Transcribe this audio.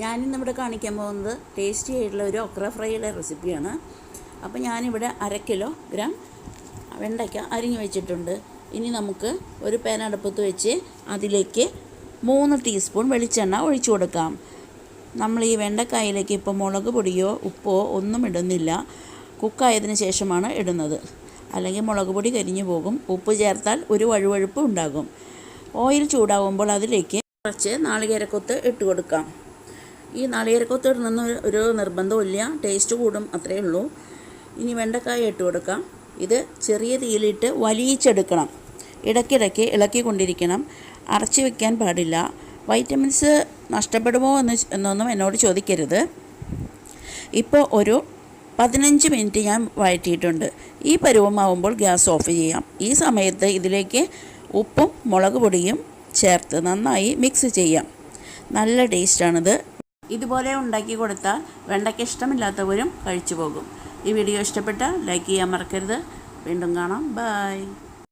ഞാനിന്നിവിടെ കാണിക്കാൻ പോകുന്നത് ടേസ്റ്റി ആയിട്ടുള്ള ഒരു ഒക്ര ഫ്രൈയുടെ റെസിപ്പിയാണ് അപ്പോൾ ഞാനിവിടെ അര കിലോ ഗ്രാം വെണ്ടയ്ക്ക അരിഞ്ഞു വെച്ചിട്ടുണ്ട്. ഇനി നമുക്ക് ഒരു പാൻ അടുപ്പത്ത് വെച്ച് അതിലേക്ക് മൂന്ന് ടീസ്പൂൺ വെളിച്ചെണ്ണ ഒഴിച്ചു കൊടുക്കാം. നമ്മൾ ഈ വെണ്ടക്കായയിലേക്ക് ഇപ്പോൾ മുളക് പൊടിയോ ഉപ്പോ ഒന്നും ഇടുന്നില്ല. കുക്കായതിന് ശേഷമാണ് ഇടുന്നത്. അല്ലെങ്കിൽ മുളക് പൊടി കരിഞ്ഞു പോകും. ഉപ്പ് ചേർത്താൽ ഒരു വഴുവഴുപ്പ് ഉണ്ടാകും. ഓയിൽ ചൂടാവുമ്പോൾ അതിലേക്ക് കുറച്ച് നാളികേരക്കൊത്ത് ഇട്ട് കൊടുക്കാം. ഈ നാളികേരക്കൊത്ത് ഇടുന്ന ഒരു നിർബന്ധമില്ല ടേസ്റ്റ് കൂടും അത്രയേ ഉള്ളൂ. ഇനി വെണ്ടക്കായ ഇട്ട് കൊടുക്കാം. ഇത് ചെറിയ തീയിലിട്ട് വലിയിച്ചെടുക്കണം. ഇടയ്ക്കിടയ്ക്ക് ഇളക്കിക്കൊണ്ടിരിക്കണം. അടച്ചു വയ്ക്കാൻ പാടില്ല. വൈറ്റമിൻസ് നഷ്ടപ്പെടുമോ എന്ന് എന്നൊന്നും എന്നോട് ചോദിക്കരുത്. ഇപ്പോൾ ഒരു പതിനഞ്ച് മിനിറ്റ് ഞാൻ വഴറ്റിയിട്ടുണ്ട്. ഈ പരുവമാവുമ്പോൾ ഗ്യാസ് ഓഫ് ചെയ്യാം. ഈ സമയത്ത് ഇതിലേക്ക് ഉപ്പും മുളക് പൊടിയും ചേർത്ത് നന്നായി മിക്സ് ചെയ്യാം. നല്ല ടേസ്റ്റാണിത്. ഇതുപോലെ ഉണ്ടാക്കി കൊടുത്താൽ വെണ്ടയ്ക്ക് ഇഷ്ടമില്ലാത്തവരും കഴിച്ചു പോകും. ഈ വീഡിയോ ഇഷ്ടപ്പെട്ടാൽ ലൈക്ക് ചെയ്യാൻ മറക്കരുത്. വീണ്ടും കാണാം. ബൈ.